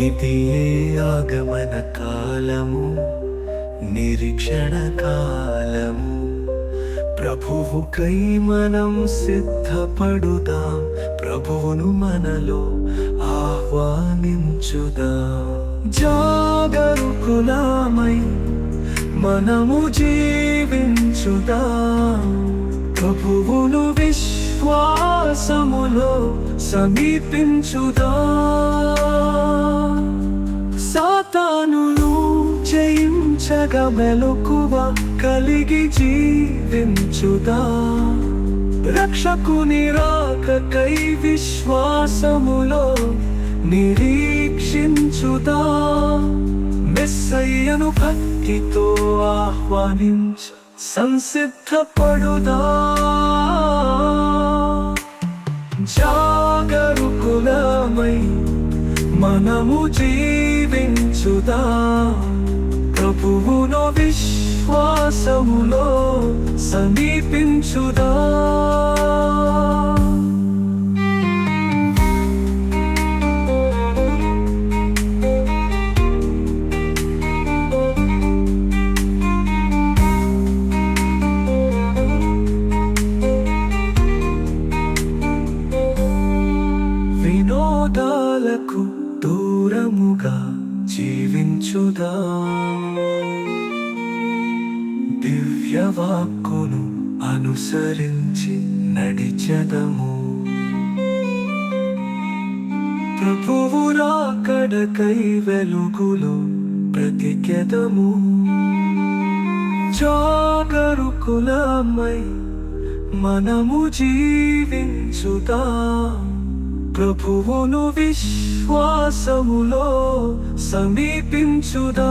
ఇది ఏ ఆగమన కాలము నిరీక్షణ కాలము. ప్రభువుకై మనం సిద్ధపడుదాం ప్రభువును మనలో ఆహ్వానించుదాం. జాగరుకులామై మనము జీవించుదాం ప్రభువును విశ్వాసములో సమీపించుదా? సాతానును చేయించగ మెలకువ కలిగి జీవించుదా? రక్షకుని రాకకై విశ్వాసములో నిరీక్షించుదా? మెస్సయ్యను భక్తితో ఆహ్వానించ సంసిద్ధపడుదా? జాగరుకులమై మనము జీవించుదా? ప్రభువును విశ్వాసములో సమీపించుదా? దూరముగా జీవించుదా. దివ్యవాక్కును అనుసరించి నడిచదము. ప్రభువు రాకడకై వెలుగులో బ్రతికెదము. జాగరుకులమై మనము జీవించుదా. ప్రభువును విశ్వాసములో సమీపించుదా?